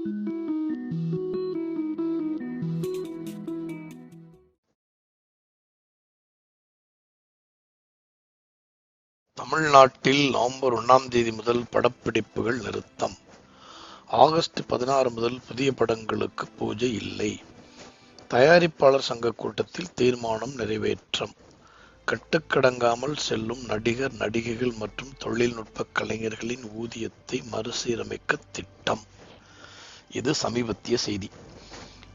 தமிழ்நாட்டில் நவம்பர் ஒன்றாம் தேதி முதல் படப்பிடிப்புகள் நிறுத்தம். ஆகஸ்ட் பதினாறு முதல் புதிய படங்களுக்கு பூஜை இல்லை. தயாரிப்பாளர் சங்க கூட்டத்தில் தீர்மானம் நிறைவேற்றம். கட்டுக்கடங்காமல் செல்லும் நடிகர் நடிகைகள் மற்றும் தொழில்நுட்ப கலைஞர்களின் ஊதியத்தை மறுசீரமைக்க திட்டம். இது சமீபத்திய செய்தி.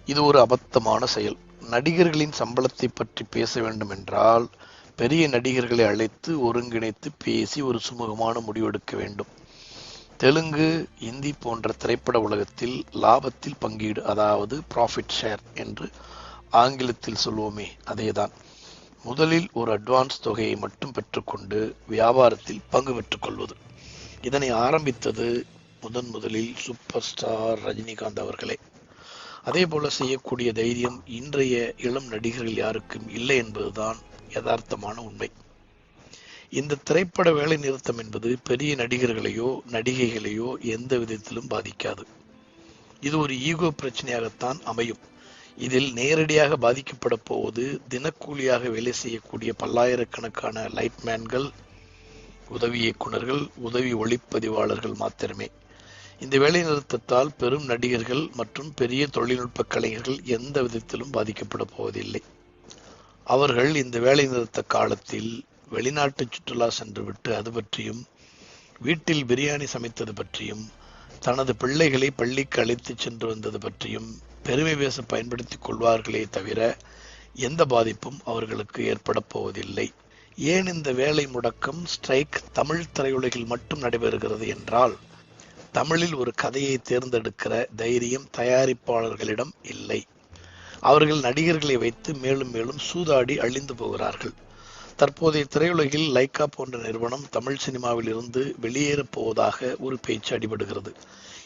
இது ஒரு அபத்தமான செயல். நடிகர்களின் சம்பளத்தை பற்றி பேச வேண்டும் என்றால் பெரிய நடிகர்களை அழைத்து ஒருங்கிணைத்து பேசி ஒரு சுமூகமான முடிவெடுக்க வேண்டும். தெலுங்கு இந்தி போன்ற திரைப்பட உலகத்தில் லாபத்தில் பங்கீடு அதாவது ப்ராஃபிட் ஷேர் என்று ஆங்கிலத்தில் சொல்வோமே அதேதான். முதலில் ஒரு அட்வான்ஸ் தொகையை மட்டும் பெற்றுக்கொண்டு வியாபாரத்தில் பங்கு பெற்றுக்கொள்வது. இதனை ஆரம்பித்தது முதன் முதலில் சூப்பர் ஸ்டார் ரஜினிகாந்த் அவர்களே. அதே போல செய்யக்கூடிய தைரியம் இன்றைய இளம் நடிகர்கள் யாருக்கும் இல்லை என்பதுதான் யதார்த்தமான உண்மை. இந்த திரைப்பட வேலை நிறுத்தம் என்பது பெரிய நடிகர்களையோ நடிகைகளையோ எந்த விதத்திலும் பாதிக்காது. இது ஒரு ஈகோ பிரச்சனையாகத்தான் அமையும். இதில் நேரடியாக பாதிக்கப்பட போவது தினக்கூலியாக வேலை செய்யக்கூடிய பல்லாயிரக்கணக்கான லைட்மேன்கள் உதவி இயக்குநர்கள் உதவி ஒளிப்பதிவாளர்கள் மாத்திரமே. இந்த வேலைநிறுத்தத்தால் பெரும் நடிகர்கள் மற்றும் பெரிய தொழில்நுட்ப கலைஞர்கள் எந்த விதத்திலும் பாதிக்கப்பட போவதில்லை. அவர்கள் இந்த வேலைநிறுத்த காலத்தில் வெளிநாட்டு சுற்றுலா சென்றுவிட்டு அது பற்றியும் வீட்டில் பிரியாணி சமைத்தது பற்றியும் தனது பிள்ளைகளை பள்ளிக்கு அழைத்து சென்று வந்தது பற்றியும் பெருமை பேச பயன்படுத்திக் கொள்வார்களே தவிர எந்த பாதிப்பும் அவர்களுக்கு ஏற்பட போவதில்லை. ஏன் இந்த வேலை முடக்கம் ஸ்ட்ரைக் தமிழ் திரையுலகில் மட்டும் நடைபெறுகிறது என்றால் தமிழில் ஒரு கதையை தேர்ந்தெடுக்கிற தைரியம் தயாரிப்பாளர்களிடம் இல்லை. அவர்கள் நடிகர்களை வைத்து மேலும் மேலும் சூதாடி அழிந்து போகிறார்கள். தற்போதைய திரையுலகில் லைக்கா போன்ற நிறுவனம் தமிழ் சினிமாவில் இருந்து வெளியேறப் போவதாக ஒரு பேச்சு அடிபடுகிறது.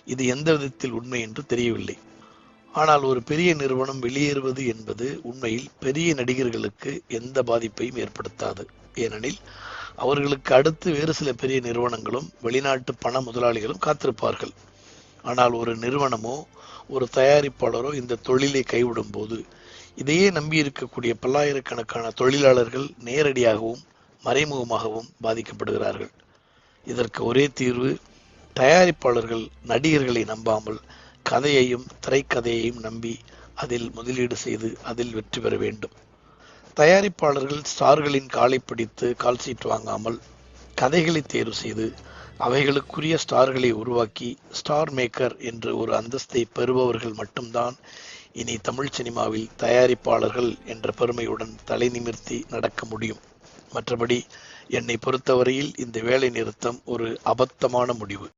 இது எந்த விதத்தில் உண்மை என்று தெரியவில்லை. ஆனால் ஒரு பெரிய நிறுவனம் வெளியேறுவது என்பது உண்மையில் பெரிய நடிகர்களுக்கு எந்த பாதிப்பையும் ஏற்படுத்தாது. ஏனெனில் அவர்களுக்கு அடுத்து வேறு சில பெரிய நிறுவனங்களும் வெளிநாட்டு பண முதலாளிகளும் காத்திருப்பார்கள். ஆனால் ஒரு நிறுவனமோ ஒரு தயாரிப்பாளரோ இந்த தொழிலை கைவிடும் போது இதையே நம்பி இருக்கக்கூடிய பல்லாயிரக்கணக்கான தொழிலாளர்கள் நேரடியாகவும் மறைமுகமாகவும் பாதிக்கப்படுகிறார்கள். இதற்கு ஒரே தீர்வு தயாரிப்பாளர்கள் நடிகர்களை நம்பாமல் கதையையும் திரைக்கதையையும் நம்பி அதில் முதலீடு செய்து அதில் வெற்றி பெற வேண்டும். தயாரிப்பாளர்கள் ஸ்டார்களின் காலை பிடித்து கால் சீட் வாங்காமல் கதைகளை தேர்வு செய்து அவைகளுக்குரிய ஸ்டார்களை உருவாக்கி ஸ்டார் மேக்கர் என்று ஒரு அந்தஸ்தை பெறுபவர்கள் மட்டும்தான் இனி தமிழ் சினிமாவில் தயாரிப்பாளர்கள் என்ற பெருமையுடன் தலை நிமிர்த்தி நடக்க முடியும். மற்றபடி என்னை பொறுத்தவரையில் இந்த வேலை நிறுத்தம் ஒரு அபத்தமான முடிவு.